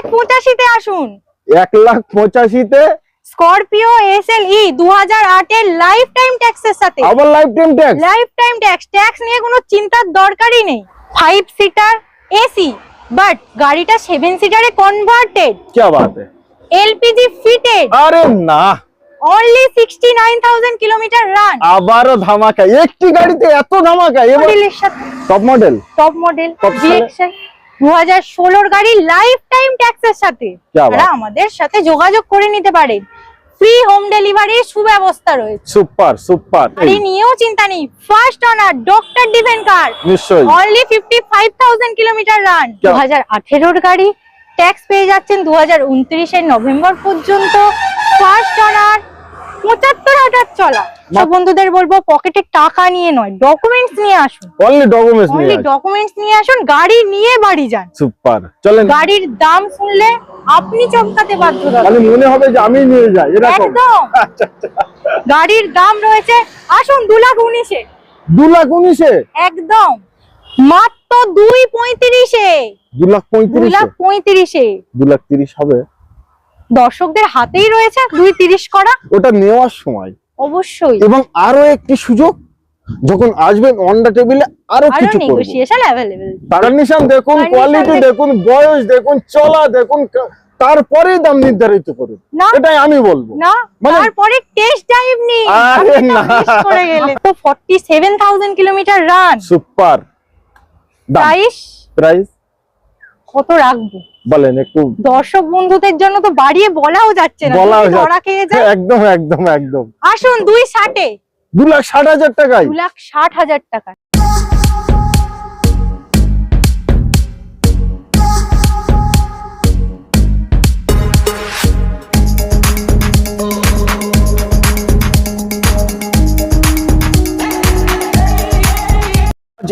লাখ পঁচাশিতে আসুন। এক লাখ পঁচাশিতে? স্করপিও দু হাজার আটের লাইফ টাইম ট্যাক্সের সাথে। আবার life time tax life time tax tax নিয়ে কোনো চিন্তার দরকারই নেই। ফাইভ সিটার এসি বাট গাড়িটা সেভেন সিটারে কনভার্টেড কি বাত? এলপিজি ফিটেড আরে না। অনলি 69000 কিলোমিটার রান আবারও ধামাকা। একটি গাড়িতে এত ধামাকা? এবার top model top model top দু হাজার ষোলোর গাড়ি লাইফ টাইম ট্যাক্সের সাথে তারা আমাদের সাথে যোগাযোগ করে নিতে পারেন ফ্রি হোম ডেলিভারির সুব্যবস্থা রয়েছে। সুপার সুপার গাড়ি নিয়েও চিন্তা নেই। First owner doctor driven car নিশ্চয়ই। Only fifty five thousand kilometre run দু হাজার আঠেরোর গাড়ি। ট্যাক্স পেয়ে যাচ্ছেন দু হাজার উনত্রিশের নভেম্বর পর্যন্ত। ফার্স্ট অনার পঁচাত্তর হাজার চলা। সব বন্ধুদের বলব পকেটে টাকা নিয়ে নয় ডকুমেন্টস নিয়ে আসুন। অনলি ডকুমেন্টস নিয়ে ডকুমেন্টস নিয়ে আসুন গাড়ি নিয়ে বাড়ি যান। সুপার চলেন। গাড়ির দাম শুনলে আপনি চমকাতে বাধ্য দাদা। মানে মনে হবে যে আমি নিয়ে যাই এরকম। একদম। আচ্ছা আচ্ছা। গাড়ির দাম রয়েছে আসুন দু লাখ উনিশে। দু লাখ উনিশে? একদম। মাত্র দুই পঁয়ত্রিশে। দু লাখ দুই পঁয়ত্রিশে লাখ পঁয়ত্রিশে। দু লাখ তিরিশ হবে। দর্শকদের হাতেই রয়েছে দুই তিরিশ করা। ওটা নেওয়ার সময়। অবশ্যই। এবং আরও একটি সুযোগ যখন আসবেন অনডা টেবিলে আরও কিছু নেগোসিয়েশন দেখুন কোয়ালিটি দেখুন। বয়স দেখুন চলা দেখুন তারপরেই দাম নির্ধারিত করুন। এটাই আমি বলব। না মানে- তারপরে টেস্ট ড্রাইভ নি আরে না। করে গেলে। তো 47000 kilometre run super price price কত রাখব? বলেন একটু দর্শক বন্ধুদের জন্য তো বাড়িয়ে বলাও যাচ্ছে না। বলাও যাচ্ছে। ধরা খেয়ে যায় একদম একদম একদম। আসুন দুই ষাটে। দু লাখ ষাট হাজার টাকায়? দু লাখ ষাট হাজার টাকা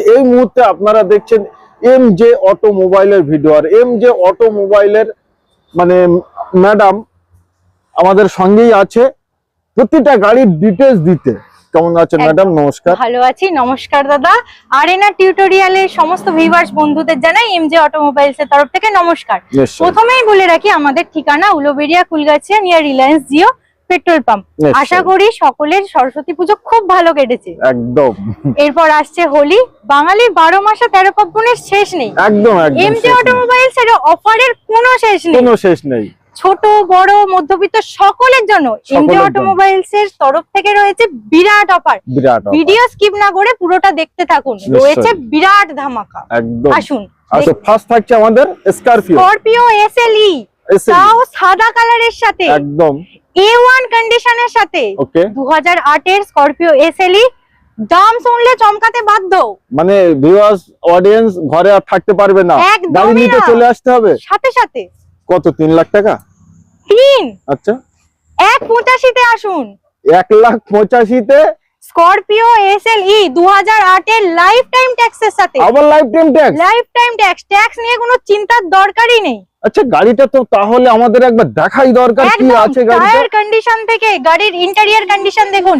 এই মুহূর্তে আপনারা দেখছেন এম জে অটোমোবাইলের ভিডিও আর এম জে অটোমোবাইলের মানে ম্যাডাম আমাদের সঙ্গেই আছে। প্রতিটা গাড়ির ডিটেলস দিতে। কেমন আছেন ম্যাডাম নমস্কার। ভালো আছি নমস্কার দাদা। আরেনা সমস্ত ভিউয়ার্স বন্ধুদের জানাই এমজে অটোমোবাইলস এর তরফ থেকে নমস্কার। প্রথমেই বলে রাখি আমাদের ঠিকানা Uluberia Kulgachia near Reliance Jio petrol pump. আশা করি সকলের সরস্বতী পুজো খুব ভালো কেটেছে। একদম। এরপর আসছে হোলি। বাঙালির বারো মাসে তেরো পার্বণের শেষ নেই। একদম এমজে এর অফারের কোনো শেষ নেই। কোনো শেষ নেই। ছোট বড় মধ্যবিত্ত সকলের জন্য জন্য। অটোমোবাইলস এর তরফ থেকে রয়েছে বিরাট অফার। ভিডিও স্কিপ না করে পুরোটা দেখতে থাকুন। রয়েছে বিরাট ধামাকা। একদম। আসুন আচ্ছা ফার্স্ট থাকছে আমাদের স্করপিও স্করপিও এসএলই তাও সাদা কালারের সাথে? একদম। এ ওয়ান কন্ডিশনের সাথে? ওকে দু হাজার আটের স্করপিও এসএলই দাম শুনলে চমকাতে বাধ্য। মানে ভিউয়ার্স অডিয়েন্স ঘরে আর থাকতে পারবে না। গাড়ি নিতে চলে আসতে হবে। সাথে সাথে। কত তিন লাখ টাকা? তিন। আচ্ছা। এক পঁচাশিতে আসুন। এক লাখ পঁচাশিতে স্করপিও এসএলই দু হাজার আটের লাইফ টাইম ট্যাক্সের সাথে। আবার life time tax life time tax tax নিয়ে কোনো চিন্তার দরকারই নেই। আচ্ছা গাড়িটা তো তাহলে আমাদের একবার দেখাই দরকার কি আছে গাড়িটা। টায়ার কন্ডিশন থেকে গাড়ির ইন্টেরিয়র কন্ডিশন দেখুন।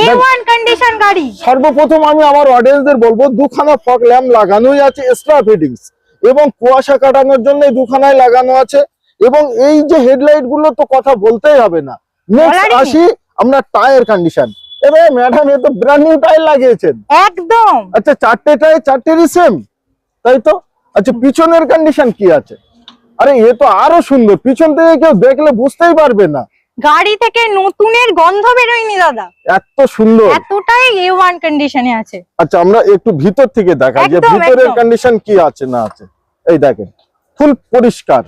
এ ওয়ান কন্ডিশন গাড়ি। সর্বপ্রথম আমি আমার অডিয়েন্সদের বলব দুখানা ফগ ল্যাম্প লাগানোই আছে এক্সট্রা ফিটিংস এবং কুয়াশা কাটানোর জন্য দুখানায় লাগানো আছে এবং এই যে হেডলাইটগুলো তো কথা বলতেই হবে না। নেক্সট আসি আমরা টায়ার কন্ডিশন এবারে ম্যাডাম এ তো ব্র্যান্ড নিউ টায়ার লাগিয়েছেন। একদম। আচ্ছা চারটে টায়ার চারটেরই সেম তাই তো? আচ্ছা পিছনের কন্ডিশন কি আছে? আরে এ তো আরও সুন্দর। পিছন থেকে কেউ দেখলে বুঝতেই পারবে না। গাড়ি থেকে নতুনের গন্ধ বেরোয়নি দাদা। এত সুন্দর। এতটাই এ ওয়ান কন্ডিশনে আছে। আচ্ছা আমরা একটু ভিতর থেকে দেখাই যে ভিতরের কন্ডিশন কি আছে না আছে। এই দেখেন ফুল পরিষ্কার।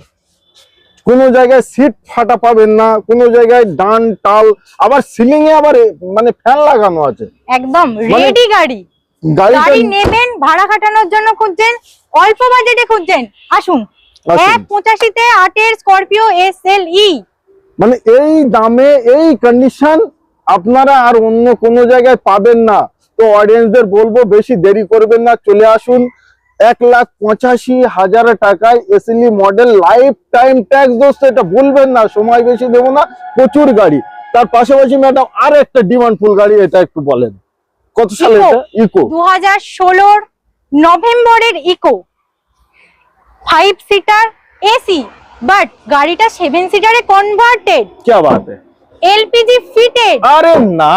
কোন জায়গায় সিট ফাটা পাবেন না কোনো জায়গায় ডান টাল আবার সিলিং এ আবার মানে ফ্যান লাগানো আছে। একদম মানে রেডি গাড়ি। গাড়ি নেবেন ভাড়া খাটানোর জন্য খুঁজছেন অল্প বাজেটে খুঁজছেন। আসুন আসুন। এক পঁচাশিতে আটের স্করপিও এস এল ই। মানে এই দামে এই কন্ডিশন আপনারা আর অন্য কোনো জায়গায় পাবেন না। তো অডিয়েন্সদের বলব বেশি দেরি করবেন না চলে আসুন। এক লাখ পঁচাশি হাজার টাকায় এসিলি মডেল লাইফ টাইম ট্যাক্স দোস্ত এটা বলবেন না সময় বেশি দেবো না প্রচুর গাড়ি। তার পাশাপাশি ম্যাডাম আর একটা ডিমান্ডফুল গাড়ি এটা একটু বলেন। কত সালে ইকো দু হাজার ষোলোর নভেম্বরের Eco five seater AC but গাড়িটা সেভেন সিটারে কনভার্টেড কে বাত এলপিজি ফিটেড আরে না।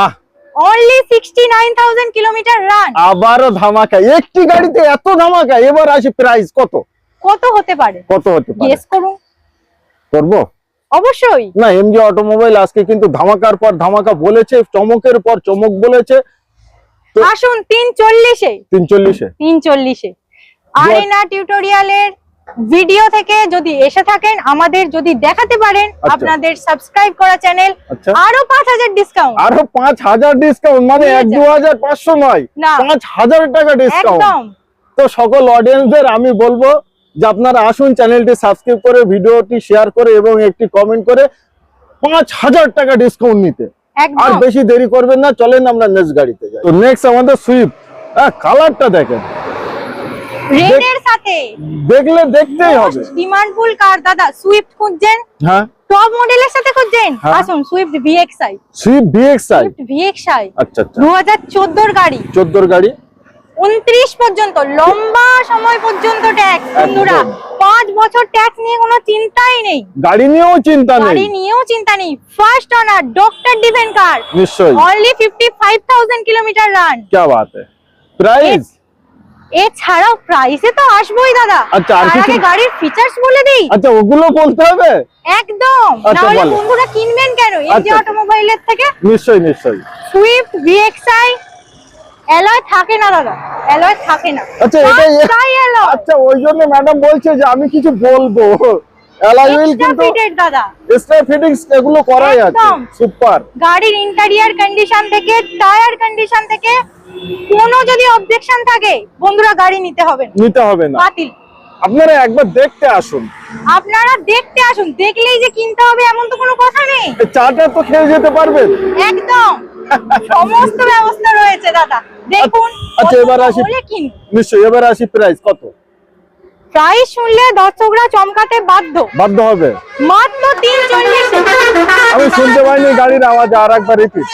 Only sixty nine thousand kilometre run আবারও ধামাকা। একটি গাড়িতে এত ধামাকা এবার আসি প্রাইস কত? কত হতে পারে? কত হতে পারে? গেস করুন। করব? অবশ্যই। না এমজি অটোমোবাইল আজকে কিন্তু ধামাকার পর ধামাকা বলেছে চমকের পর চমক বলেছে। আসুন তিন চল্লিশে তিন চল্লিশে তিন চল্লিশে আরেনা টিউটোরিয়ালের ভিডিও থেকে যদি এসে থাকেন আমাদের যদি দেখাতে পারেন আচ্ছা। আপনাদের সাবস্ক্রাইব করা চ্যানেল আরও পাঁচ হাজার ডিসকাউন্ট আরও পাঁচ হাজার ডিসকাউন্ট মানে এক। দু হাজার পাঁচশো নয় পাঁচ হাজার টাকা ডিসকাউন্ট তো সকল অডিয়েন্সদের আমি বলব যে আপনারা আসুন চ্যানেলটি সাবস্ক্রাইব করে ভিডিওটি শেয়ার করে এবং একটি কমেন্ট করে পাঁচ হাজার টাকা ডিসকাউন্ট নিতে। আর বেশি দেরি করবেন না চলেন আমরা নেক্সট গাড়িতে যাই। তো নেক্সট আমাদের সুইফট হ্যাঁ কালারটা দেখেন। রেড সাথে। দেখলে দেখতেই হবে। ডিমান্ডফুল কার দাদা সুইফট খুঁজছেন? হ্যাঁ। টপ মডেলের সাথে খুঁজছেন? হ্যাঁ। আসুন Swift VXI Swift VXI VXI আচ্ছা আচ্ছা। 2014 এর গাড়ি। 14 এর গাড়ি। 29 পর্যন্ত লম্বা সময় পর্যন্ত ট্যাক্স বন্ধুরা। 5 বছর ট্যাক্স নিয়ে কোনো চিন্তাই নেই। গাড়ি নিয়েও চিন্তা নেই। গাড়ি নিয়েও চিন্তা নেই। First owner doctor driven car নিশ্চয়ই। অনলি 55000 কিলোমিটার রান কি বাত হ্যায়। প্রাইস এছাড়াও প্রাইসে তো আসবোই দাদা। আচ্ছা, আর তার আগে গাড়ির ফিচার্স বলে দিই। আচ্ছা ওগুলো বলতে হবে? একদম। আচ্ছা, নাহলে বন্ধুরা কিনবেন কেন? এই আচ্ছা। অটোমোবাইলের থেকে নিশ্চয়ই নিশ্চয়ই। সুইফট ভিএক্সআই অ্যালয় থাকে না দাদা। অ্যালয় থাকে না। আচ্ছা এটা আচ্ছা ওই জন্য ম্যাডাম বলছে যে আমি কিছু বলব। অ্যালয় হুইল কিন্তু দাদা। এক্সট্রা ফিটিংস এগুলো করাই আছে। সুপার গাড়ির ইন্টেরিয়ার কন্ডিশন থেকে টায়ার কন্ডিশন থেকে কোনো যদি অবজেকশন থাকে বন্ধুরা গাড়ি নিতে হবে না। নিতে হবে না। বাতিল। আপনারা একবার দেখতে আসুন। আপনারা দেখতে আসুন দেখলেই যে কিনতে হবে এমন তো কোনো কথা নেই। চাটা তো খেয়ে যেতে পারবেন। একদম। সমস্ত ব্যবস্থা রয়েছে দাদা। দেখুন আচ্ছা, এবার পছন্দ আসি। নিশ্চয়ই এবার আসি প্রাইস কত? প্রায় শুনলে দর্শকরা চমকাতে বাধ্য। বাধ্য হবে। মাত্র তিন চল্লিশ আমি শুনতে পাইনি গাড়ির আওয়াজ আর একবার রিপিট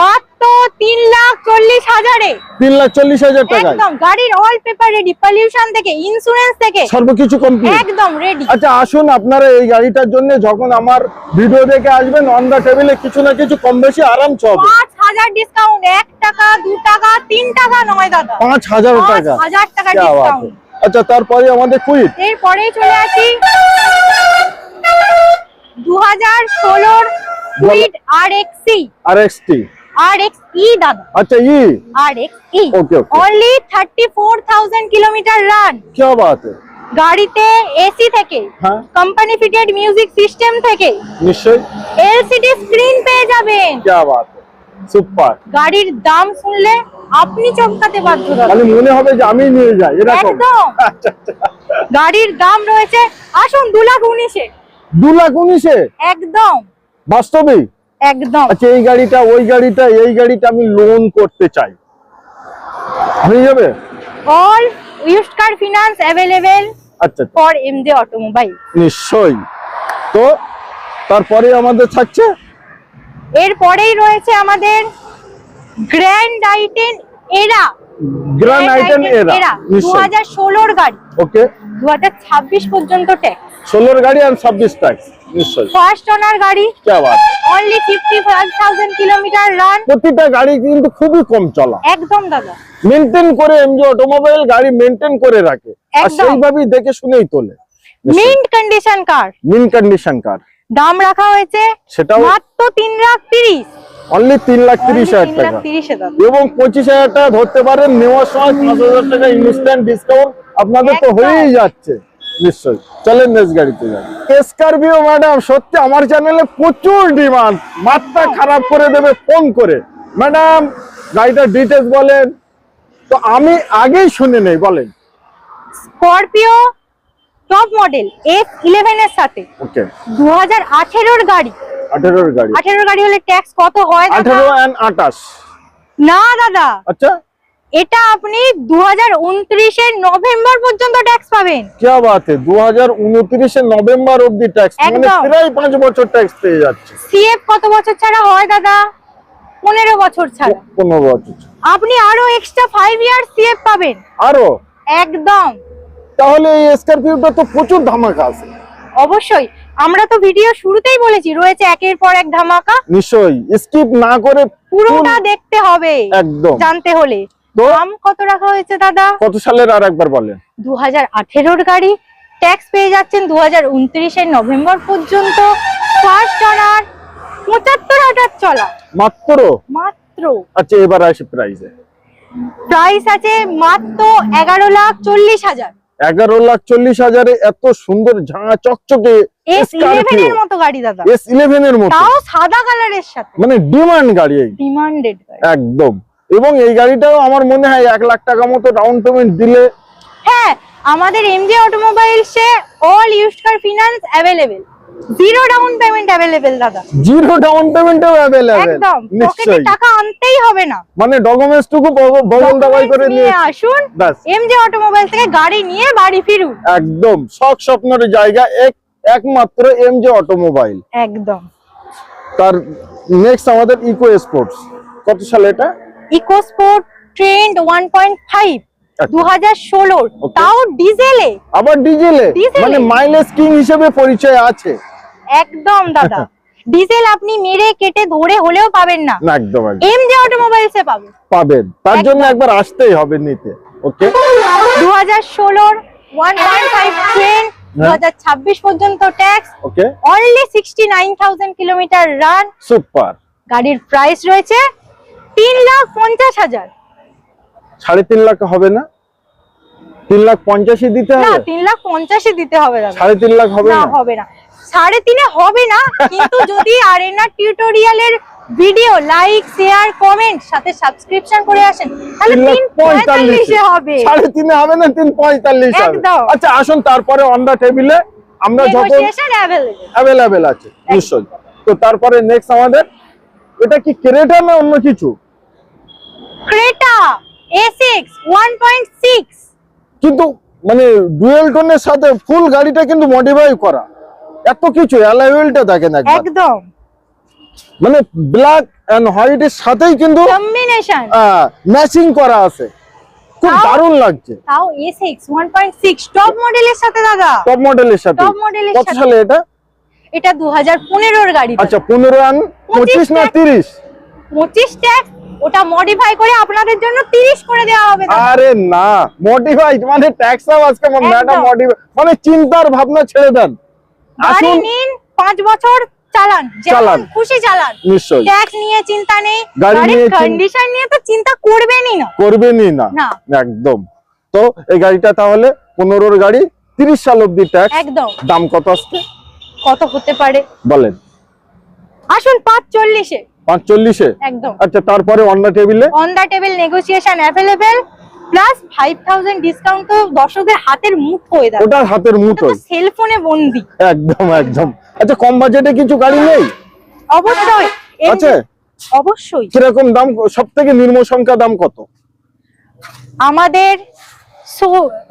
মাত্র তিন লাখ চল্লিশ হাজারে। তিন লাখ চল্লিশ হাজার টাকা একদম গাড়ির অল পেপার রেডি পলিউশন থেকে ইন্স্যুরেন্স থেকে। সর্বকিছু কমপ্লিট একদম রেডি আচ্ছা আসুন আপনারা এই গাড়িটার জন্য যখন আমার ভিডিও দেখে আসবেন অন দা টেবিলে কিছু না কিছু কম বেশি আরাম হবে পাঁচ হাজার ডিসকাউন্ট এক টাকা দু টাকা তিন টাকা নয় দাদা। পাঁচ হাজার টাকা। হাজার টাকা ডিসকাউন্ট আচ্ছা তারপরে আমাদের কুইট এরপরে চলে আসি। 2016 এর কুইট আরএক্সি আরএক্সটি আরএক্সই দাদা। আচ্ছা ই RXE okay okay only 34000 kilometre run কি বাত গাড়িতে এসি থেকে কোম্পানি ফিটেড মিউজিক সিস্টেম থেকে নিশ্চয় এলসিডি স্ক্রিন পেয়ে যাবেন। কি বাত সুপার। গাড়ির দাম শুনলে আপনি চমকাতে বাধ্য মানে মনে হবে যে আমি নিয়ে যাই এরকম। একদম। আচ্ছা আচ্ছা। গাড়ির দাম রয়েছে আসুন দু লাখ উনিশে। দু লাখ উনিশে? একদম। বাস্তবেই একদম। আচ্ছা এই গাড়িটা ওই গাড়িটা এই গাড়িটা আমি লোন করতে চাই। হয়ে যাবে? অল ইউজড কার ফিনান্স আচ্ছা আচ্ছা, ফর এমজে অটোমোবাইল নিশ্চয়ই। তো তারপরে আমাদের থাকছে এরপরেই রয়েছে আমাদের গ্র্যান্ড আইটেন এরা গ্র্যান্ড আইটেন এরা 2016 এর গাড়ি। ওকে। 2026 পর্যন্ত ট্যাক্স 16 এর গাড়ি আর 26 ট্যাক্স নিশ্চয় ফার্স্ট ওনার গাড়ি। কি বাত অনলি 55000 কিলোমিটার রান প্রতিটা গাড়ি কিন্তু খুবই কম চলা। একদম দাদা। মেইনটেইন করে এমজি অটোমোবাইল গাড়ি মেইনটেইন করে রাখে। আর সেইভাবেই দেখে শুনেই তোলে। Mint condition car mint condition car দাম রাখা হয়েছে সেটাও মাত্র তিন লাখ তিরিশ। অনলি তিন লাখ তিরিশ হাজার টাকা। এবং পঁচিশ হাজার টাকা ধরতে পারেন নেওয়ার সময় পাঁচ হাজার টাকা ইনস্ট্যান্ট ডিসকাউন্ট আপনাদের তো হয়েই যাচ্ছে নিশ্চয়ই। চলেন নেক্সট গাড়িতে যান ম্যাডাম সত্যি আমার চ্যানেলে প্রচুর ডিমান্ড মাথা খারাপ করে দেবে ফোন করে। ম্যাডাম গাড়িটার ডিটেলস বলেন। তো আমি আগেই শুনে নেই বলেন। Scorpio top model F eleven এর সাথে। দু হাজার আঠেরোর গাড়ি। আঠেরোর গাড়ি। হলে ট্যাক্স কত হয় আঠেরো আটাশ না দাদা। আচ্ছা। এটা আপনি দু হাজার উনত্রিশের নভেম্বর পর্যন্ত ট্যাক্স পাবেন। কে দু হাজার উনত্রিশের নভেম্বর অব্দি ট্যাক্স মানে প্রায় পাঁচ বছর ট্যাক্স পেয়ে যাচ্ছে। সিএফ কত বছর ছাড়া হয় দাদা? পনেরো বছর ছাড়া। পনেরো বছর আপনি আরও এক্সট্রা ফাইভ ইয়ার সিএফ পাবেন। আরও? একদম। তাহলে এই স্করপিওটা তো প্রচুর ধামাকা আছে। অবশ্যই। আমরা তো ভিডিও শুরুতেই বলেছি রয়েছে একের পর এক ধামাকা। নিশ্চয়ই স্কিপ না করে পুরোটা দেখতে হবে একদম। জানতে হলে? দাম কত রাখা হয়েছে দাদা? কত সালের আর একবার বলেন। দু হাজার আঠেরোর গাড়ি। ট্যাক্স পেয়ে যাচ্ছেন দু হাজার উনত্রিশের নভেম্বর পর্যন্ত। ফার্স্ট অনার পঁচাত্তর হাজার চলা। মাত্র? মাত্র। আচ্ছা এবার আসি প্রাইসে প্রাইস আছে মাত্র এগারো লাখ চল্লিশ হাজার। এগারো লাখ চল্লিশ হাজারে এত সুন্দর ঝাঁ চকচকে এস ইলেভেন এর মতো গাড়ি দাদা। এস ইলেভেন মতো। সাদা কালারের সাথে। মানে ডিমান্ড গাড়ি ডিমান্ডেড একদম। এবং এই গাড়িটাও আমার মনে হয় এক লাখ টাকা মতো ডাউন পেমেন্ট দিলে হ্যাঁ আমাদের MG অটোমোবাইলসে all used car finance available zero down payment available দাদা। জিরো ডাউন পেমেন্টও অ্যাভেলেবেল একদম পকেটে টাকা আনতেই হবে না। মানে ডকুমেন্টস টুকু বগ- বগল দাবাই করে নিয়ে আসুন। এমজে অটোমোবাইল থেকে গাড়ি নিয়ে বাড়ি ফিরুন। একদম শখ স্বপ্নের জায়গা এক একমাত্র এম জে অটোমোবাইল একদম। তার নেক্সট আমাদের ইকো স্পোর্টস কত সালে এটা? Eco Sport trend one point five দু হাজার ষোলোর। Okay. তাও ডিজেলে। আবার ডিজেলে? মানে মাইলেজ কিং হিসেবে পরিচয় আছে। একদম দাদা। ডিজেল আপনি মেরে কেটে ধরে হলেও পাবেন না। একদম এমজে অটোমোবাইলসে পাবেন। পাবেন। তার জন্য একবার আসতেই হবে নিতে ওকে দু হাজার ষোলোর ওয়ান ট্রেন দু হাজার ছাব্বিশ পর্যন্ত tax okay only sixty nine thousand kilometre run super গাড়ির প্রাইস রয়েছে তিন লাখ পঞ্চাশ হাজার। সাড়ে তিন লাখ হবে না? তিন লাখ দিতে না হবে? তিন লাখ পঞ্চাশে দিতে হবে দাদা। সাড়ে তিন লাখ হবে না হবে না। সাড়ে তিনে হবে না কিন্তু যদি আরেনা টিউটোরিয়ালের ভিডিও লাইক শেয়ার কমেন্ট সাথে সাবস্ক্রিপশন করে আসেন তাহলে তিন লাখ তিন পঁয়তাল্লিশে পঁয়তাল্লিশে। হবে। সাড়ে তিনে হবে না তিন পঁয়তাল্লিশ হবে? একদম। আচ্ছা আসুন তারপরে অন দা টেবিলে আমরা যখন অ্যাভেলেবেল আছে নিশ্চয়ই। তো তারপরে নেক্সট আমাদের এটা কি ক্রেটা না অন্য কিছু? ক্রেটা A6 1.6 কিন্তু মানে ডুয়েল টোনের সাথে ফুল গাড়িটা কিন্তু মডিফাই করা। এত কিছু অ্যালাইভেলটা দেখেন একদম। মানে ব্ল্যাক এন্ড হোয়াইট এর সাথেই কিন্তু কম্বিনেশন ম্যাচিং করা আছে। খুব দারুণ লাগছে। তাও A6 1.6 টপ মডেলের সাথে দাদা। টপ মডেলের সাথে। টপ মডেলের কত সাথে। সালে এটা? এটা 2015 এর গাড়ি আচ্ছা পনেরো আন পঁচিশ না ট্যাক্স। তিরিশ? 25 ট্যাক্স ওটা মডিফাই করে আপনাদের জন্য 30 করে দেওয়া হবে আরে না মডিফাইড মানে ট্যাক্স আজকে ম্যাডাম মডিফাই মানে চিন্তার ভাবনা ছেড়ে দেন। আসুন। নিন 5 বছর চালান যেমন চালান। খুশি চালান। নিশ্চয়ই। ট্যাক্স নিয়ে চিন্তা নেই গাড়ি গাড়ির কন্ডিশন নিয়ে তো চিন্তা করবেনই না। করবেনই না। একদম। তো এই গাড়িটা তাহলে পনেরোর গাড়ি তিরিশ সাল অব্দি ট্যাক্স একদম। দাম কত আসছে কত হতে পারে? বলেন। আসুন 540 এ পাঁচ চল্লিশে একদম। আচ্ছা তারপরে অন্য টেবিলে on the table negotiation available plus five thousand discount তো দর্শকদের হাতের দাদা। ওটার হাতের ওটা তো মুঠোয়? সেল ফোনে বন্দি। একদম একদম। আচ্ছা কম বাজেটে কিছু গাড়ি নেই? অবশ্যই। আছে অবশ্যই। কীরকম দাম সব থেকে নিম্ন সংখ্যা দাম কত? আমাদের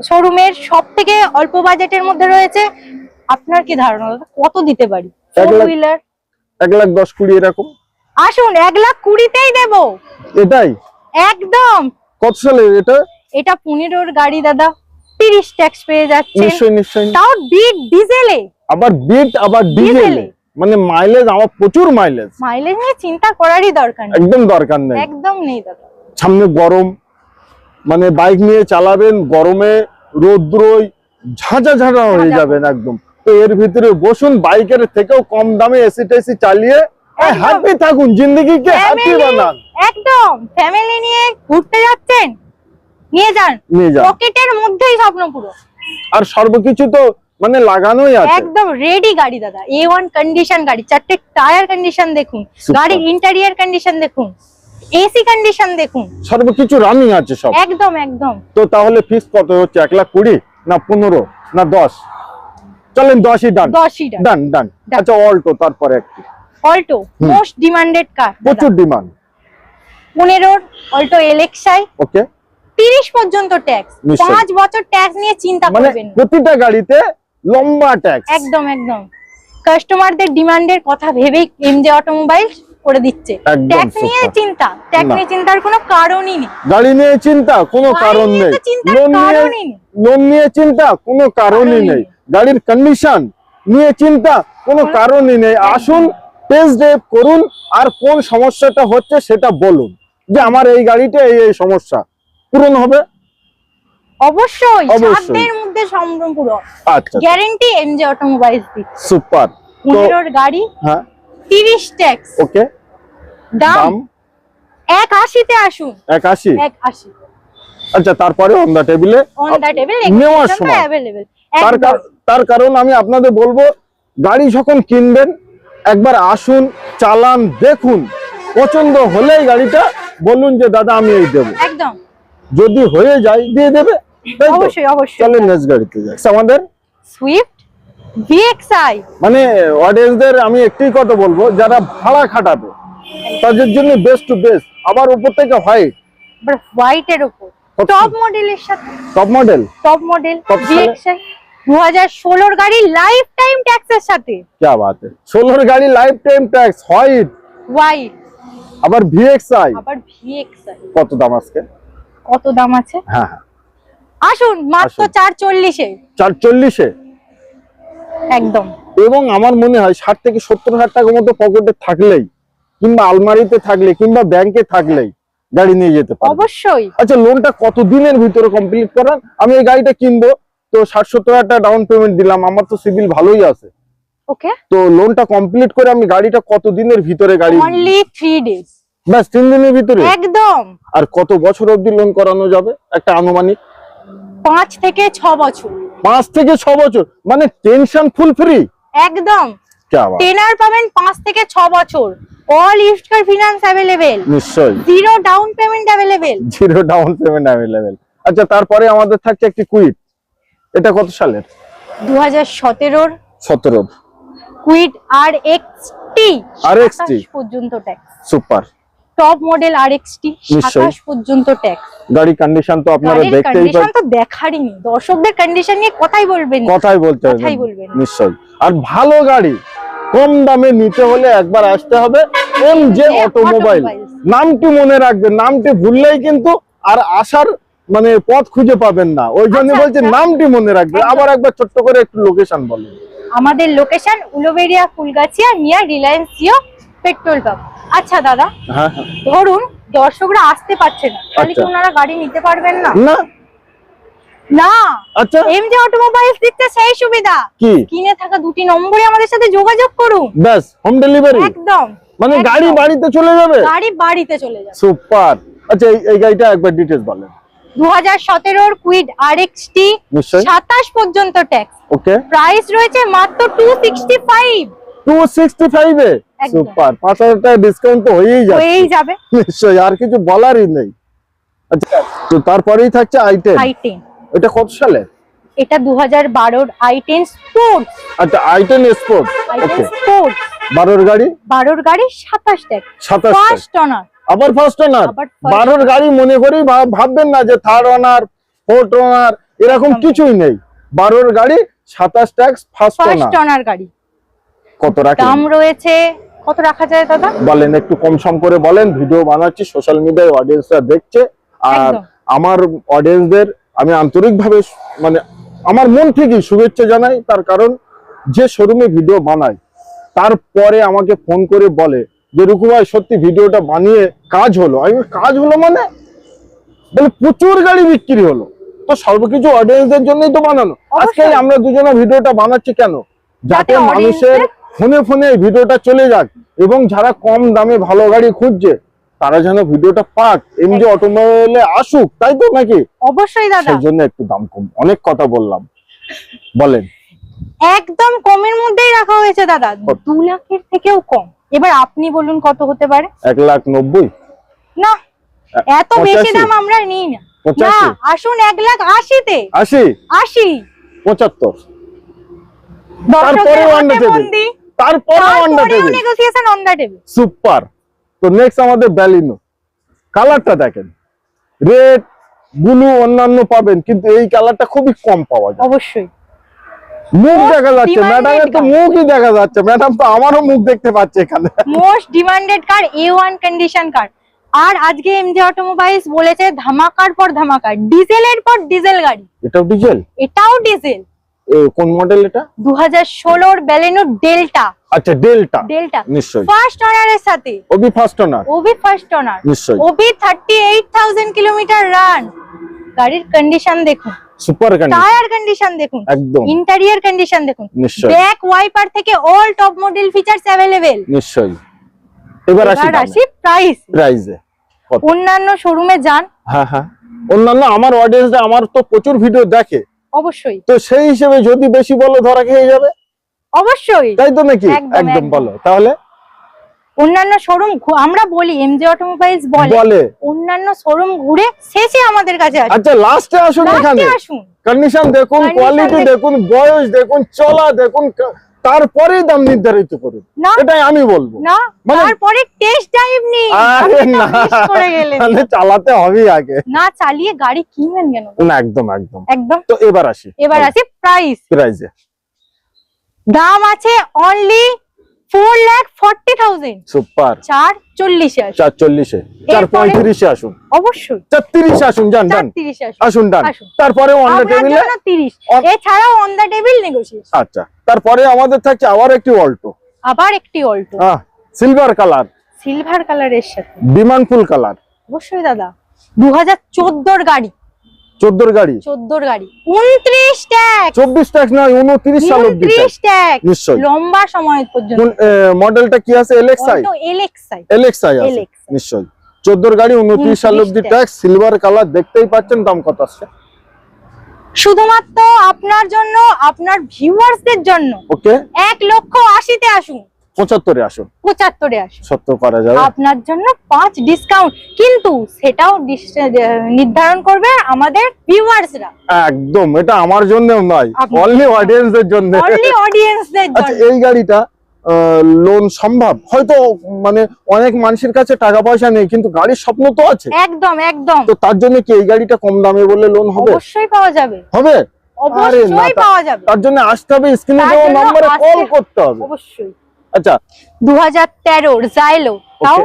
শোরুমের সব থেকে অল্প বাজেটের মধ্যে রয়েছে। আপনার কি ধারণা কত দিতে পারি? ফোর। হুইলার এক লাখ দশ কুড়ি এরকম? আসুন এক লাখ কুড়িতেই দেবো। এটাই? একদম। কত সালে এটা? এটা পনেরোর গাড়ি দাদা। তিরিশ ট্যাক্স পেয়ে যাচ্ছে নিশ্চয়ই নিশ্চয়ই। তাও বিট ডিজেলে আবার বিট আবার ডিজেল। মানে মাইলেজ আমার প্রচুর মাইলেজ মাইলেজ নিয়ে চিন্তা করারই দরকার নেই। একদম দরকার নেই। একদম নেই দাদা। সামনে গরম। মানে বাইক নিয়ে চালাবেন গরমে রোদ্রই ঝাঁঝা ঝাঁঝা হয়ে যাবেন একদম। তো এর ভিতরে বসুন বাইকের থেকেও কম দামে এসি টেসি চালিয়ে। হ্যাপি থাকুন জিন্দগিকে হ্যাপি বানান। একদম ফ্যামিলি নিয়ে ঘুরতে যাচ্ছেন? নিয়ে যান। নিয়ে যান। পকেটের মধ্যেই স্বপ্ন পুরো। আর সর্বকিছু তো মানে লাগানোই আছে। একদম রেডি গাড়ি দাদা। এ ওয়ান কন্ডিশন গাড়ি চারটে টায়ার কন্ডিশন দেখুন. গাড়ির ইন্টেরিয়ার কন্ডিশন দেখুন। এসি কন্ডিশন দেখুন। সর্বকিছু রানিং আছে সব। একদম একদম। তো তাহলে ফিস কত হচ্ছে? এক লাখ কুড়ি না পনেরো না দশ? চলেন দশই ডান। দশই টাকা ডান ডান। আচ্ছা অল্টো তারপরে একটু। অল্টো মোস্ট ডিমান্ডেড কার প্রচুর ডিমান্ড পনেরোর অল্টো এলেক্সাই। ওকে। তিরিশ পর্যন্ত ট্যাক্স নিশ্চয়ই। পাঁচ বছর ট্যাক্স নিয়ে চিন্তা মানে করবেন না। প্রতিটা গাড়িতে লম্বা ট্যাক্স একদম একদম। কাস্টমারদের ডিমান্ডের কথা ভেবেই এমজে অটোমোবাইল করে দিচ্ছে। ট্যাক্স নিয়ে চিন্তা। ট্যাক্স নিয়ে চিন্তার কোনো কারণই নেই। গাড়ি নিয়ে চিন্তা কোনো কারণ নেই। লোন নিয়ে লোন নিয়ে চিন্তা কোনো কারণই নেই। গাড়ির কন্ডিশন নিয়ে চিন্তা কোনো কারণই নেই। আসুন টেস্ট ড্রাইভ করুন আর কোন সমস্যাটা হচ্ছে সেটা বলুন। যে আমার এই গাড়িটা এই এই সমস্যা। পূরণ হবে? অবশ্যই। সাধ্যের মধ্যে সম্পূর্ণ। আচ্ছা গ্যারেন্টি এমজে অটোমোবাইলস দিচ্ছে। সুপার গাড়ি হ্যাঁ। তিরিশ ট্যাক্স। ওকে। দাম আশিতে আসুন। আচ্ছা তারপরে অন দ্য টেবিলে অন টেবিল নেওয়ার সময়। অ্যাভেলেবেল তার তার কারণ আমি আপনাদের বলব গাড়ি যখন কিনবেন একবার আসুন চালান দেখুন। পছন্দ হলেই গাড়িটা বলুন যে দাদা আমি এই দেবো। একদম। যদি হয়ে যায় দিয়ে দেবে তো? অবশ্যই অবশ্যই। চলে নেক্সট গাড়িতে যাই। আমাদের? Swift VXI? মানে অডিয়েন্সদের আমি একটি কথা বলব যারা ভাড়া খাটাবে তাদের জন্য বেস্ট টু বেস্ট আবার উপর থেকে হোয়াইট বাট হোয়াইট এর উপর। টপ মডেলের সাথে। Top model top model VXI. 2016 এর গাড়ি লাইফ টাইম ট্যাক্সের সাথে। কি বাত 16 এর গাড়ি life time tax white white আবার ভিএক্সআই? আবার ভিএক্সআই। কত দাম আজকে? কত দাম আছে? হ্যাঁ, হ্যাঁ। আসুন মাত্র 440 এ 440 এ একদম। এবং আমার মনে হয় ষাট থেকে সত্তর হাজার টাকার মতো পকেটে থাকলেই কিংবা আলমারিতে থাকলে কিংবা ব্যাংকে থাকলেই গাড়ি নিয়ে যেতে পারবে। অবশ্যই। আচ্ছা লোনটা কত দিনের ভিতরে কমপ্লিট করান আমি এই গাড়িটা কিনবো তো ষাট সত্তর হাজার টাকা ডাউন পেমেন্ট দিলাম আমার তো সিভিল ভালোই আছে। ওকে। তো লোনটা কমপ্লিট করে আমি গাড়িটা কত দিনের ভিতরে গাড়ি অনলি থ্রি ডেজ ব্যাস তিন দিনের ভিতরে? একদম। আর কত বছর অবধি লোন করানো যাবে? একটা আনুমানিক। পাঁচ থেকে ছ বছর। পাঁচ থেকে ছ বছর। মানে টেনশন ফুল ফ্রি একদম। টেনার পাবেন পাঁচ থেকে ছ বছর। All used car finance available নিশ্চয়ই। Zero down payment available zero down payment available আচ্ছা তারপরে আমাদের থাকছে একটি কুইট এটা কত সালের? আর এক্স টি RXT পর্যন্ত tax super top model R X T নিশ্চয়ই। সাতাশ পর্যন্ত ট্যাক্স গাড়ি কন্ডিশন তো আপনারা দেখতেই পাচ্ছেন। তো দেখারই নেই। দর্শকদের কন্ডিশন নিয়ে কথাই বলবেন কথাই বলতে হবে। কথাই বলবেন। নিশ্চয়ই। আর ভালো গাড়ি কম দামে নিতে হলে একবার আসতে হবে এম জে অটোমোবাইল। নামটি মনে রাখবেন। নামটি ভুললেই কিন্তু আর আসার মানে পথ খুঁজে পাবেন না। ওই জন্য আচ্ছা, বলছে আচ্ছা। নামটি মনে রাখবেন। আবার একবার ছোট্ট করে একটু লোকেশন বলেন। আমাদের location Uluberia Fulgachia near Reliance Jio petrol pump. আচ্ছা দাদা হ্যাঁ হ্যাঁ। ধরুন দর্শকরা আসতে পারছে না তাহলে কি আচ্ছা। ওনারা গাড়ি নিতে পারবেন না? না। না। আচ্ছা। এমজে অটোমোবাইলস দিচ্ছে সেই সুবিধা। কি? কিনে থাকা দুটি নম্বরে আমাদের সাথে যোগাযোগ করুন। হোম ডেলিভারি একদম। মানে। গাড়ি বাড়িতে চলে যাবে? গাড়ি বাড়িতে চলে যাবে। সুপার। আচ্ছা এই- গাড়িটা একবার বলেন। কুইড পর্যন্ত ট্যাক্স ওকে প্রাইস রয়েছে মাত্র সুপার পাঁচ হাজার টাকা ডিসকাউন্ট তো হয়েই যাচ্ছে। হয়েই যাবে। নিশ্চয়ই আর কিছু বলারই নেই। আচ্ছা তো তারপরেই থাকছে আইটেন আই টেন এটা কত সালে? এটা দু হাজার বারোর আই টেন স্পোর্টস আচ্ছা I ten sport I okay sports বারোর গাড়ি? বারোর গাড়ি সাতাশ ট্যাক্স সাতাশ ফার্স্ট অনার আবার ফার্স্ট আবার first বারোর গাড়ি মনে করেই ভাববেন না যে থার্ড ওনার ফোর্থ ওনার এরকম কিছুই নেই। বারোর গাড়ি সাতাশ tax first first owner owner গাড়ি। কত রাখেন দাম রয়েছে কত রাখা যায় দাদা? বলেন একটু কম সম করে বলেন ভিডিও বানাচ্ছি সোশ্যাল মিডিয়ায় অডিয়েন্সরা দেখছে। আর আমার অডিয়েন্সদের আমি আন্তরিকভাবে মানে আমার মন থেকেই শুভেচ্ছা জানাই তার কারণ যে শোরুমে ভিডিও বানায় তারপরে আমাকে ফোন করে বলে যে রুকু ভাই সত্যি ভিডিওটা বানিয়ে কাজ হলো। আমি কাজ হলো মানে? বলে প্রচুর গাড়ি বিক্রি হলো। তো সর্বকিছু অডিয়েন্সদের জন্যই তো বানানো। আজকে। আমরা দুজনে ভিডিওটা বানাচ্ছি কেন? যাতে মানুষের ফোনে ফোনে ভিডিওটা চলে যাক এবং যারা কম দামে ভালো গাড়ি খুঁজছে তারা যেন ভিডিওটা পাক। এমজি অটোমোবাইলে আসুক তাই তো নাকি? অবশ্যই দাদা। সেই জন্য একটু দাম কম। অনেক কথা বললাম। বলেন। একদম কমের মধ্যেই রাখা হয়েছে দাদা। কত? দু লাখের থেকেও কম। এবার আপনি বলুন কত হতে পারে? এক লাখ নব্বই। না এত বেশি দাম আমরা নিই না। না আসুন এক লাখ আশিতে। আশি? আশি। পঁচাত্তর। বন্দি তারপরে আন্ডার তারপরেও table negotiation on the table super তো নেক্সট আমাদের ব্যালিনো কালারটা দেখেন। রেড ব্লু অন্যান্য পাবেন কিন্তু এই কালারটা খুবই কম পাওয়া যায়। অবশ্যই। মুখ দেখা যাচ্ছে ম্যাডামের তো মুখই দেখা যাচ্ছে। ম্যাডাম তো আমারও মুখ দেখতে পাচ্ছে এখানে। Most demanded car A one condition car আর আজকে এমজি অটোমোবাইলস বলেছে ধামাকার পর ধামাকা। ডিজেলের পর ডিজেল গাড়ি। এটাও ডিজেল এটাও ডিজেল কোন মডেল এটা? দু হাজার ষোলোর ব্যালেনো ডেল্টা আচ্ছা ডেল্টা ডেল্টা নিশ্চয়ই। ফার্স্ট অনারের সাথে। Obi first owner Obi first owner নিশ্চয়ই। Obi thirty eight thousand kilometre run গাড়ির কন্ডিশন দেখুন। সুপার কন্ডিশন টায়ার কন্ডিশন দেখুন। একদম। ইন্টেরিয়র কন্ডিশন দেখুন। নিশ্চয়ই। ব্যাক ওয়াইপার থেকে all top model features available নিশ্চয়ই। এবার আসি প্রাইস প্রাইজে অন্যান্য শোরুমে যান। হ্যাঁ হ্যাঁ। অন্যান্য আমার অডিয়েন্স আমার তো প্রচুর ভিডিও দেখে। অবশ্যই। তো সেই হিসেবে যদি বেশি বলো ধরা খেয়ে যাবে? অবশ্যই। তাই তো নাকি? একদম। বলো। তাহলে? অন্যান্য শোরুম আমরা বলি এমজে অটোমোবাইলস বলে। অন্যান্য শোরুম ঘুরে শেষে আমাদের কাছে আসুন। আচ্ছা লাস্টে আসুন এখানে। কন্ডিশন দেখুন কোয়ালিটি। দেখুন। বয়স দেখুন চলা দেখুন তারপরেই দাম নির্ধারিত করুন। এটাই আমি বলব। না মানে- তারপরে টেস্ট ড্রাইভ নিন আরে না। miss করে গেলেন। তাহলে চালাতে হবে আগে। না চালিয়ে গাড়ি কিনবেন কেন? না একদম একদম। একদম। তো এবার আসি। এবার আসি প্রাইস প্রাইজে দাম আছে only four lakh forty thousand super চার চল্লিশে চার চল্লিশে। চার পঁয়ত্রিশে আসুন। অবশ্যই। চার তিরিশে আসুন যান চার আসুন। আসুন ডান। তারপরে অন তিরিশ। এছাড়াও অন দ্য টেবিল নেগোসিয়েশন আচ্ছা। তারপরে আমাদের থাকছে আবার একটি অল্টো। আবার একটি অল্টো। হ্যাঁ সিলভার কালার সিলভার কালারের সাথে। বিমান ফুল কালার অবশ্যই দাদা। দু হাজার চোদ্দোর গাড়ি। চোদ্দোর গাড়ি। চোদ্দোর গাড়ি। উনত্রিশ ট্যাক্স। চব্বিশ ট্যাক্স নয় উনত্রিশ সাল অব্দি উনত্রিশ ট্যাক্স। নিশ্চয়ই। লম্বা সময় পর্যন্ত। মডেলটা কি আছে? এলএক্সআই এলএক্সআই এলএক্সআই আছে। LXi নিশ্চয়ই। চোদ্দোর গাড়ি উনত্রিশ সাল 29 অব্দি ট্যাক্স। সিলভার কালার দেখতেই পাচ্ছেন দাম কত আসছে। শুধুমাত্র আপনার জন্য আপনার ভিউয়ার্সদের জন্য। ওকে। এক লক্ষ আশিতে আসুন। পঁচাত্তরে আসুন। পঁচাত্তরে আসুন। সত্তর করা যাবে। আপনার জন্য পাঁচ ডিসকাউন্ট কিন্তু সেটাও নির্ধারণ করবে আমাদের ভিউয়ার্সরা। একদম এটা আমার জন্য নয়। অনলি জন্য। অডিয়েন্সদের জন্য। অনলি অডিয়েন্সদের আচ্ছা জন্য। এই গাড়িটা লোন সম্ভব? হয়তো মানে অনেক মানুষের কাছে টাকা পয়সা নেই কিন্তু গাড়ির স্বপ্ন তো আছে। একদম একদম। তো তার জন্য কি এই গাড়িটা কম দামে বললে লোন হবে? অবশ্যই পাওয়া যাবে। হবে? অবশ্যই পাওয়া যাবে। তার জন্য আসতে হবে স্ক্রিনে দেওয়া নম্বরে কল করতে হবে। অবশ্যই। আচ্ছা। দু হাজার তেরোর জাইলো তাও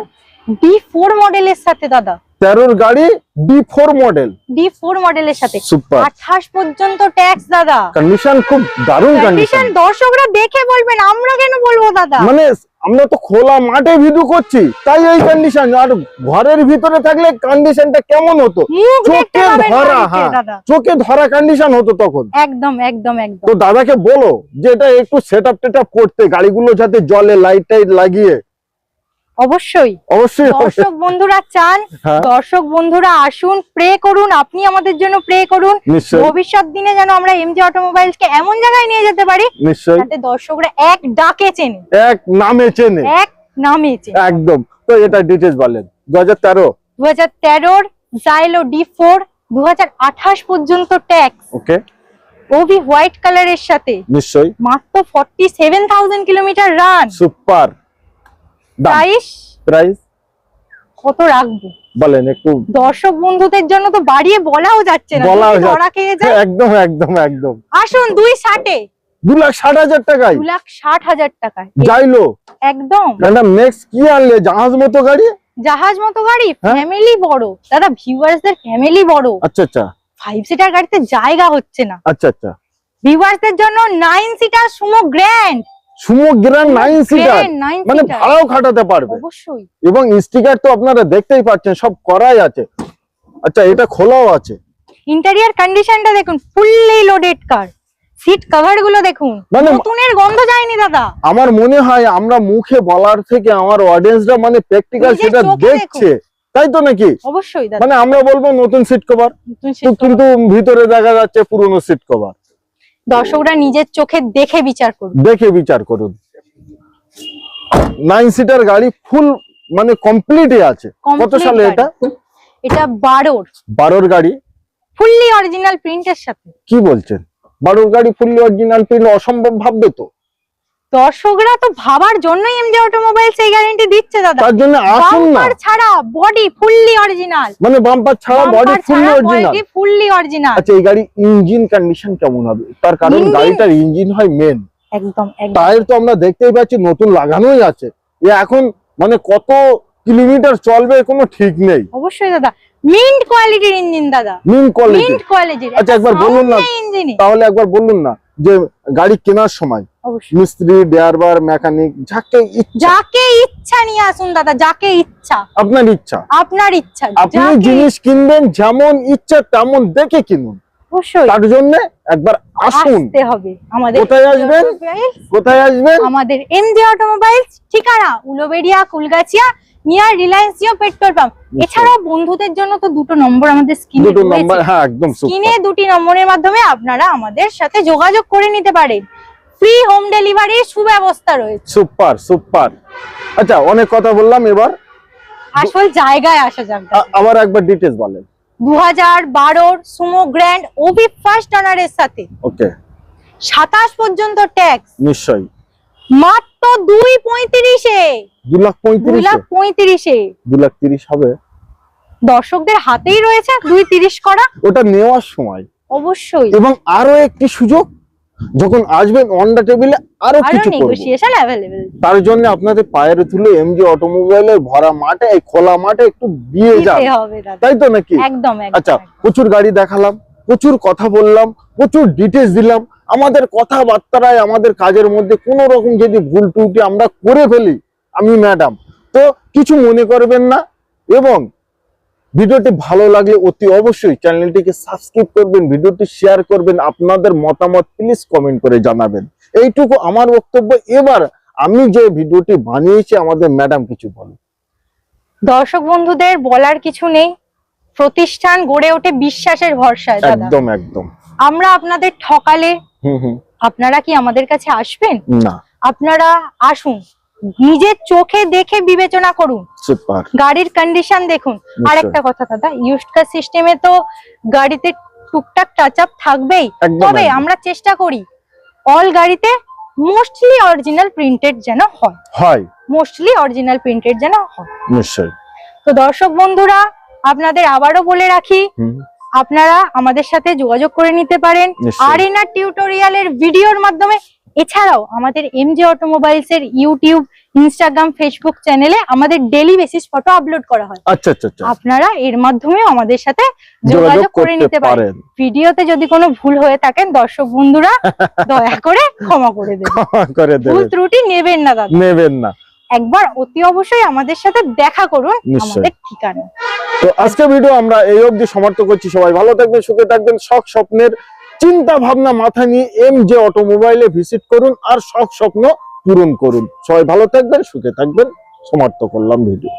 ডি ফোর মডেলের সাথে দাদা। তেরোর গাড়ি D four model D four মডেলের সাথে। সুপার আঠাশ পর্যন্ত ট্যাক্স দাদা। কন্ডিশন খুব দারুণ কন্ডিশন দর্শকরা দেখে বলবেন আমরা কেন বলব দাদা? মানে আমরা তো খোলা মাঠে ভিডিও করছি তাই এই কন্ডিশন আর ঘরের ভিতরে থাকলে কন্ডিশনটা কেমন হতো? চোখে ধরা হ্যাঁ। চোখে ধরা কন্ডিশন হতো তখন। একদম একদম একদম। তো দাদাকে বলো যে এটা একটু সেট আপ টেট করতে গাড়িগুলো যাতে জলে লাইট টাইট লাগিয়ে অবশ্যই। অবশ্যই। দর্শক বন্ধুরা চান হ্যাঁ। দর্শক বন্ধুরা আসুন প্রে করুন আপনি আমাদের জন্য প্রে করুন। ভবিষ্যৎ দিনে যেন আমরা এমজি অটোমোবাইলস কে এমন জায়গায় নিয়ে যেতে পারি যাতে দর্শকরা এক ডাকে চেনে। এক নামে চেনে। এক নামে চেনে। একদম। তো এটা ডিটেলস বলেন। দু হাজার তেরো? দু তেরোর জাইলো ডি ফোর দু হাজার আঠাশ পর্যন্ত ট্যাক্স ওকে। ওভি হোয়াইট কালারের সাথে। নিশ্চয়ই। মাত্র forty seven thousand kilometre run super price? Price? কত রাখব? বলেন একটু দর্শক বন্ধুদের জন্য তো বাড়িয়ে বলাও যাচ্ছে না। বলাও একদম একদম একদম। আসুন দুই ষাটে। দু লাখ ষাট হাজার টাকায়? দু লাখ ষাট হাজার টাকায়। যাইলো? একদম। ম্যাডাম নেক্সট কি আনলে? জাহাজ মতো গাড়ি? জাহাজ মতো গাড়ি? ফ্যামিলি বড়। দাদা ভিউয়ার্সদের ফ্যামিলি বড়। আচ্ছা আচ্ছা। ফাইভ সিটার গাড়িতে জায়গা হচ্ছে না। আচ্ছা আচ্ছা। ভিউয়ার্সদের জন্য nine seater Sumo Grand Sumo Grand nine seater মানে ভাড়াও খাটাতে পারবে। অবশ্যই। এবং স্টিকার তো আপনারা দেখতেই পাচ্ছেন সব করাই আছে। আচ্ছা এটা খোলাও আছে। ইন্টেরিয়র কন্ডিশনটা দেখুন ফুললি লোডেড কার সিট কভারগুলো দেখুন। মানে- নতুনের গন্ধ যায়নি দাদা। আমার মনে হয় আমরা মুখে বলার থেকে আমার অডিয়েন্সরা মানে প্র্যাকটিক্যাল সেটা দেখছে। তাই তো নাকি? অবশ্যই মানে আমরা বলব নতুন সিট কভার। কিন্তু ভিতরে দেখা যাচ্ছে পুরনো সিট কভার দর্শকরা নিজের চোখে দেখে বিচার করুন। দেখে বিচার করুন। নাইন সিটার গাড়ি ফুল মানে কমপ্লিট আছে। কত সালে। এটা? এটা বারোর। বারোর গাড়ি? ফুললি অরিজিনাল প্রিন্টের সাথে। কি বলছেন? বারোর গাড়ি ফুললি অরিজিনাল প্রিন্ট অসম্ভব ভাববে তো। দর্শকরা তো ভাবার জন্যই এমজি অটোমোবাইলস এই গ্যারান্টি দিচ্ছে দাদা। তার জন্য আসুন না। বাম্পার ছাড়া বডি ফুললি অরিজিনাল মানে বাম্পার ছাড়া body fully original body fully original আচ্ছা এই গাড়ি ইঞ্জিন কন্ডিশন কেমন হবে? তার কারণ গাড়িটার ইঞ্জিন হয় মেন একদম একদম। টায়ার তো আমরা দেখতেই পাচ্ছি নতুন লাগানোই আছে। এ এখন মানে কত কিলোমিটার চলবে কোনো ঠিক নেই। অবশ্যই দাদা। মিন্ট কোয়ালিটির ইঞ্জিন দাদা। মিন কোয়ালিটি মিন্ট কোয়ালিটির আচ্ছা, একবার বলুন না। তাহলে একবার বলুন না যে গাড়ি কেনার সময় মিস্ত্রি মেকানিক যাকে যাকে ইচ্ছা নিয়ে আসুন দাদা যাকে ইচ্ছা। আপনার ইচ্ছা। আপনার ইচ্ছা আপনি জিনিস কিনবেন যেমন ইচ্ছা তেমন দেখে কিনুন। অবশ্যই। তার জন্য একবার আসুন। আসতে হবে। আমাদের কোথায় আসবেন? automobiles, কোথায় আসবেন? আমাদের এমজে অটোমোবাইলস ঠিকানা Kulgachia near Reliance Jio petrol pump. এছাড়াও বন্ধুদের জন্য তো দুটো নম্বর আমাদের স্ক্রিনে দুটো নাম্বার হ্যাঁ একদম স্ক্রিনে দুটি নম্বরের মাধ্যমে আপনারা আমাদের সাথে যোগাযোগ করে নিতে পারেন। ফ্রি হোম ডেলিভারির সুব্যবস্থা রয়েছে। সুপার সুপার আচ্ছা অনেক কথা বললাম এবার। আসল জায়গায় আসা যাক। আবার একবার ডিটেলস বলেন। দু হাজার বারোর সুমো গ্র্যান্ড ওবি ফার্স্ট অনারের সাথে। ওকে সাতাশ পর্যন্ত ট্যাক্স নিশ্চয়ই। মাত্র দুই পঁয়ত্রিশে। দু লাখ দুই পঁয়ত্রিশ লাখ পঁয়ত্রিশে। দু লাখ তিরিশ হবে? দর্শকদের হাতেই রয়েছে দুই তিরিশ করা। ওটা নেওয়ার সময়। অবশ্যই। এবং আরও একটি সুযোগ যখন আসবেন অনডা টেবিলে আরও কিছু নেগোসিয়েশন তার জন্য আপনাদের পায়ের তুলে এমজি অটোমোবাইলের ভরা মাঠে এই খোলা মাঠে একটু দিয়ে যান। তাই তো নাকি? একদম আচ্ছা প্রচুর গাড়ি দেখালাম প্রচুর কথা বললাম প্রচুর ডিটেলস দিলাম। আমাদের কথাবার্তায় আমাদের কাজের মধ্যে কোনো রকম যদি ভুল ত্রুটি আমরা করে ফেলি আমি ম্যাডাম তো কিছু মনে করবেন না এবং ভিডিওটি ভালো লাগলে অতি অবশ্যই চ্যানেলটিকে সাবস্ক্রাইব করবেন ভিডিওটি শেয়ার করবেন আপনাদের মতামত প্লিজ কমেন্ট করে জানাবেন। এইটুকু আমার বক্তব্য। এবার আমি যে ভিডিওটি বানিয়েছি আমাদের ম্যাডাম কিছু বলেন। দর্শক বন্ধুদের বলার কিছু নেই। প্রতিষ্ঠান গড়ে ওঠে বিশ্বাসের ভরসায় একদম একদম। আমরা আপনাদের ঠকালে আপনারা কি আমাদের কাছে আসবেন? না। আপনারা আসুন। নিজের চোখে দেখে বিবেচনা করুন। গাড়ির কন্ডিশন দেখুন। আর একটা কথা দাদা ইউজড কার সিস্টেমে তো গাড়িতে টুকটাক টাচ আপ থাকবেই তবে আমরা চেষ্টা করি অল গাড়িতে মোস্টলি অরিজিনাল প্রিন্টেড যেন হয়। হয়। মোস্টলি অরিজিনাল প্রিন্টেড যেন হয়। নিশ্চয়ই। তো দর্শক বন্ধুরা আপনাদের আবারও বলে রাখি আপনারা আমাদের সাথে যোগাযোগ করে নিতে পারেন। আর এন টিউটোরিয়ালের ভিডিওর মাধ্যমে এছাড়াও আমাদের এমজে অটোমোবাইলস এর ইউটিউব ইনস্টাগ্রাম ফেসবুক চ্যানেলে আমাদের ডেলি বেসিস ফটো আপলোড করা হয়। আচ্ছা আচ্ছা আচ্ছা। আপনারা এর মাধ্যমে আমাদের সাথে যোগাযোগ করে নিতে পারেন। ভিডিওতে যদি কোনো ভুল হয়ে থাকেন দর্শক বন্ধুরা দয়া করে ক্ষমা করে দেবেন। করে ভুল ত্রুটি নেবেন না দাদা। নেবেন না। একবার অতি অবশ্যই আমাদের সাথে দেখা করুন। আমাদের ঠিকানা। তো আজকে ভিডিও আমরা এই অবধি সমাপ্ত করছি। সবাই ভালো থাকবেন সুখে থাকবেন। শখ স্বপ্নের চিন্তা ভাবনা মাথা নিয়ে এম যে অটোমোবাইলে ভিজিট করুন আর সব স্বপ্ন পূরণ করুন। সবাই ভালো থাকবেন, সুখে থাকবেন। সমাপ্ত করলাম ভিডিও